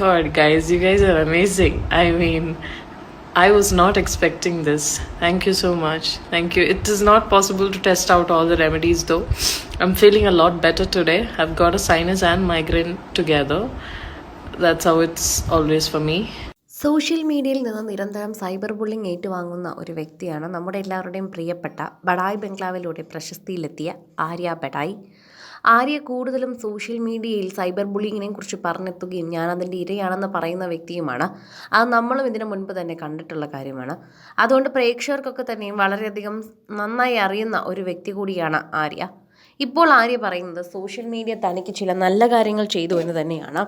God, guys, you guys are amazing. I mean, I was not expecting this. Thank you so much. Thank you. It is not possible to test out all the remedies though. I'm feeling a lot better today. I've got a sinus and migraine together. That's how it's always for me. Social മീഡിയയിൽ നിന്ന് നിരന്തരം cyber bullying ഏറ്റുവാങ്ങുന്ന ഒരു വ്യക്തിയാണ് നമ്മുടെ എല്ലാവരുടെയും പ്രിയപ്പെട്ട ബഡായ് ബംഗ്ലാവിലൂടെ പ്രശസ്തിയിലെത്തിയ ആര്യ ബഡായ്. ആര്യ കൂടുതലും social മീഡിയയിൽ സൈബർ ബുള്ളിങ്ങിനെ കുറിച്ച് പറഞ്ഞെത്തുകയും ഞാൻ അതിന്റെ ഇരയാണെന്ന് പറയുന്ന വ്യക്തിയുമാണ്. അത് നമ്മളും ഇതിനു മുൻപ് തന്നെ കണ്ടിട്ടുള്ള കാര്യമാണ്. അതുകൊണ്ട് പ്രേക്ഷകർക്കൊക്കെ തന്നെയും വളരെയധികം നന്നായി അറിയുന്ന ഒരു വ്യക്തി കൂടിയാണ് ആര്യ. ഇപ്പോൾ ആര്യ പറയുന്നത് സോഷ്യൽ മീഡിയ തനിക്ക് ചില നല്ല കാര്യങ്ങൾ ചെയ്തു എന്ന് തന്നെയാണ്.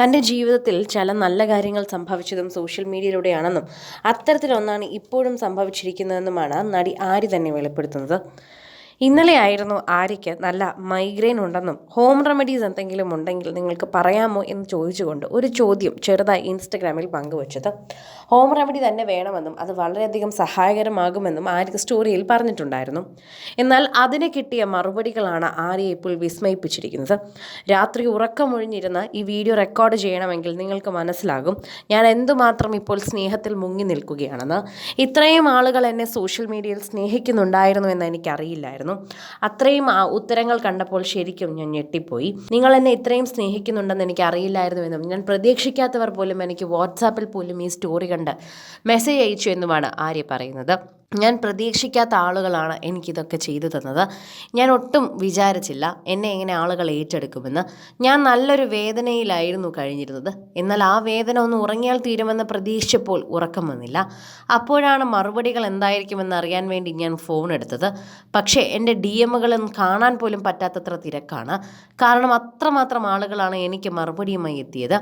തന്റെ ജീവിതത്തിൽ ചില നല്ല കാര്യങ്ങൾ സംഭവിച്ചതും സോഷ്യൽ മീഡിയയിലൂടെയാണെന്നും അത്തരത്തിലൊന്നാണ് ഇപ്പോഴും സംഭവിച്ചിരിക്കുന്നതെന്നുമാണ് നടി ആര്യ തന്നെ വെളിപ്പെടുത്തുന്നത്. ഇന്നലെയായിരുന്നു ആര്യയ്ക്ക് നല്ല മൈഗ്രെയിൻ ഉണ്ടെന്നും ഹോം റെമഡീസ് എന്തെങ്കിലും ഉണ്ടെങ്കിൽ നിങ്ങൾക്ക് പറയാമോ എന്ന് ചോദിച്ചുകൊണ്ട് ഒരു ചോദ്യം ചെറുതായി ഇൻസ്റ്റഗ്രാമിൽ പങ്കുവച്ചത്. ഹോം റെമഡി തന്നെ വേണമെന്നും അത് വളരെയധികം സഹായകരമാകുമെന്നും ആര്യക്ക് സ്റ്റോറിയിൽ പറഞ്ഞിട്ടുണ്ടായിരുന്നു. എന്നാൽ അതിന് കിട്ടിയ മറുപടികളാണ് ആര്യ ഇപ്പോൾ വിസ്മയിപ്പിച്ചിരിക്കുന്നത്. രാത്രി ഉറക്കമൊഴിഞ്ഞിരുന്ന ഈ വീഡിയോ റെക്കോർഡ് ചെയ്യണമെങ്കിൽ നിങ്ങൾക്ക് മനസ്സിലാകും ഞാൻ എന്തുമാത്രം ഇപ്പോൾ സ്നേഹത്തിൽ മുങ്ങി നിൽക്കുകയാണെന്ന്. ഇത്രയും ആളുകൾ എന്നെ സോഷ്യൽ മീഡിയയിൽ സ്നേഹിക്കുന്നുണ്ടായിരുന്നു എന്ന് എനിക്കറിയില്ലായിരുന്നു. അത്രയും ആ ഉത്തരങ്ങൾ കണ്ടപ്പോൾ ശരിക്കും ഞാൻ ഞെട്ടിപ്പോയി. നിങ്ങൾ എന്നെ ഇത്രയും സ്നേഹിക്കുന്നുണ്ടെന്ന് എനിക്ക് അറിയില്ലായിരുന്നു എന്നും ഞാൻ പ്രതീക്ഷിക്കാത്തവർ പോലും എനിക്ക് വാട്സാപ്പിൽ പോലും ഈ സ്റ്റോറി കണ്ട് മെസ്സേജ് അയച്ചു എന്നുമാണ് ആര്യ പറയുന്നത്. ഞാൻ പ്രതീക്ഷിക്കാത്ത ആളുകളാണ് എനിക്കിതൊക്കെ ചെയ്തു തന്നത്. ഞാൻ ഒട്ടും വിചാരിച്ചില്ല എന്നെ എങ്ങനെ ആളുകൾ ഏറ്റെടുക്കുമെന്ന്. ഞാൻ നല്ലൊരു വേദനയിലായിരുന്നു കഴിഞ്ഞിരുന്നത്. എന്നാൽ ആ വേദന ഒന്ന് ഉറങ്ങിയാൽ തീരുമെന്ന് പ്രതീക്ഷിച്ചപ്പോൾ ഉറക്കം വന്നില്ല. അപ്പോഴാണ് മറുപടികൾ എന്തായിരിക്കുമെന്ന് അറിയാൻ വേണ്ടി ഞാൻ ഫോൺ എടുത്തത്. പക്ഷേ എന്റെ ഡി എമ്മുകളും കാണാൻ പോലും പറ്റാത്തത്ര തിരക്കാണ്. കാരണം അത്രമാത്രം ആളുകളാണ് എനിക്ക് മറുപടിയുമായി എത്തിയത്.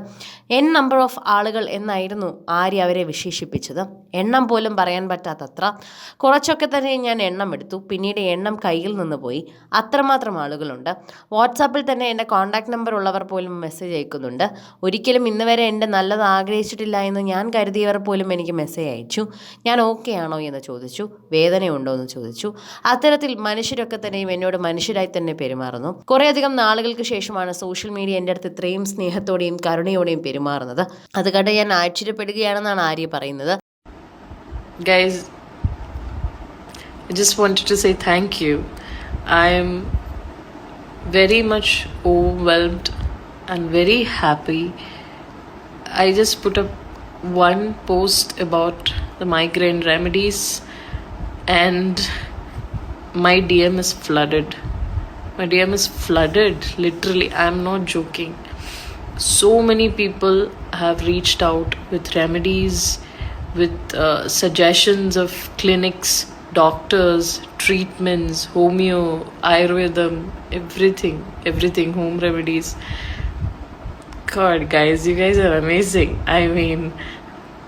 എൻ നമ്പർ ഓഫ് ആളുകൾ എന്നായിരുന്നു ആര്യ അവരെ വിശേഷിപ്പിച്ചത്. എണ്ണം പോലും പറയാൻ പറ്റാത്തത്ര. കുറച്ചൊക്കെ തന്നെ ഞാൻ എണ്ണം എടുത്തു. പിന്നീട് എണ്ണം കയ്യിൽ നിന്ന് പോയി. അത്രമാത്രം ആളുകളുണ്ട്. വാട്സാപ്പിൽ തന്നെ എന്റെ കോൺടാക്ട് നമ്പർ ഉള്ളവർ പോലും മെസ്സേജ് അയക്കുന്നുണ്ട്. ഒരിക്കലും ഇന്ന് വരെ എന്റെ നല്ലത് ആഗ്രഹിച്ചിട്ടില്ല എന്ന് ഞാൻ കരുതിയവർ പോലും എനിക്ക് മെസ്സേജ് അയച്ചു. ഞാൻ ഓക്കെ ആണോ എന്ന് ചോദിച്ചു. വേദനയുണ്ടോ എന്ന് ചോദിച്ചു. അത്തരത്തിൽ മനുഷ്യരൊക്കെ തന്നെയും എന്നോട് മനുഷ്യരായി തന്നെ പെരുമാറുന്നു. കുറേയധികം നാളുകൾക്ക് ശേഷമാണ് സോഷ്യൽ മീഡിയ എന്റെ അടുത്ത് ഇത്രയും സ്നേഹത്തോടെയും കരുണയോടെയും പെരുമാറുന്നത്. അത് കണ്ട് ഞാൻ ആശ്ചര്യപ്പെടുകയാണെന്നാണ് ആര്യ പറയുന്നത്. Guys, I just wanted to say thank you. I am very much overwhelmed and very happy. I just put up one post about the migraine remedies, and my DM is flooded. My DM is flooded, literally. I'm not joking. So many people have reached out with remedies, with uh, suggestions of clinics, doctors, treatments, homeo, ayurvedam, everything, everything, home remedies. God, guys, you guys are amazing. I mean,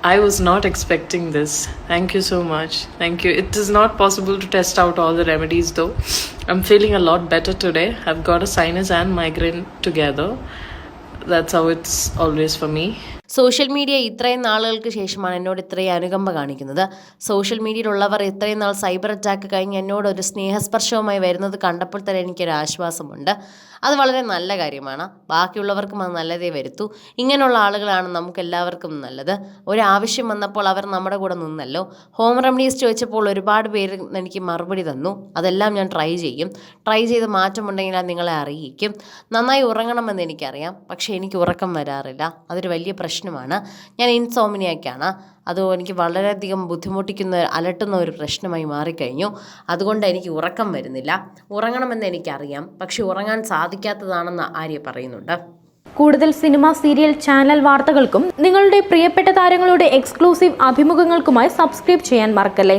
I was not expecting this. Thank you so much. Thank you. It is not possible to test out all the remedies though. I'm feeling a lot better today. I've got a sinus and migraine together. That's how it's always for me. Social media ഇത്രയും നാളുകൾക്ക് ശേഷമാണ് എന്നോട് ഇത്രയും അനുകമ്പ കാണിക്കുന്നത്. Social മീഡിയയിലുള്ളവർ ഇത്രയും നാൾ cyber attack കഴിഞ്ഞ് എന്നോട് ഒരു സ്നേഹസ്പർശവുമായി വരുന്നത് കണ്ടപ്പോൾ തന്നെ എനിക്കൊരു ആശ്വാസമുണ്ട്. അത് വളരെ നല്ല കാര്യമാണ്. ബാക്കിയുള്ളവർക്കും അത് നല്ലതേ വരുത്തൂ. ഇങ്ങനെയുള്ള ആളുകളാണ് നമുക്ക് എല്ലാവർക്കും നല്ലത്. ഒരാവശ്യം വന്നപ്പോൾ അവർ നമ്മുടെ കൂടെ നിന്നല്ലോ. ഹോം റെമഡീസ് ചോദിച്ചപ്പോൾ ഒരുപാട് പേര് എനിക്ക് മറുപടി തന്നു. അതെല്ലാം ഞാൻ ട്രൈ ചെയ്യും. ട്രൈ ചെയ്ത് മാറ്റമുണ്ടെങ്കിൽ അത് നിങ്ങളെ അറിയിക്കും. നന്നായി ഉറങ്ങണമെന്ന് എനിക്കറിയാം. പക്ഷേ എനിക്ക് ഉറക്കം വരാറില്ല. അതൊരു വലിയ പ്രശ്നമാണ്. ഞാൻ ഇൻസോമിനിയക്കാണ്. അത് എനിക്ക് വളരെയധികം ബുദ്ധിമുട്ടിക്കുന്ന അലട്ടുന്ന ഒരു പ്രശ്നമായി മാറിക്കഴിഞ്ഞു. അതുകൊണ്ട് എനിക്ക് ഉറക്കം വരുന്നില്ല. ഉറങ്ങണമെന്ന് എനിക്കറിയാം. പക്ഷെ ഉറങ്ങാൻ സാധിക്കാത്തതാണെന്ന് ആര്യ പറയുന്നുണ്ട്. കൂടുതൽ സിനിമ സീരിയൽ ചാനൽ വാർത്തകൾക്കും നിങ്ങളുടെ പ്രിയപ്പെട്ട താരങ്ങളുടെ എക്സ്ക്ലൂസീവ് അഭിമുഖങ്ങൾക്കുമായി സബ്സ്ക്രൈബ് ചെയ്യാൻ മറക്കല്ലേ?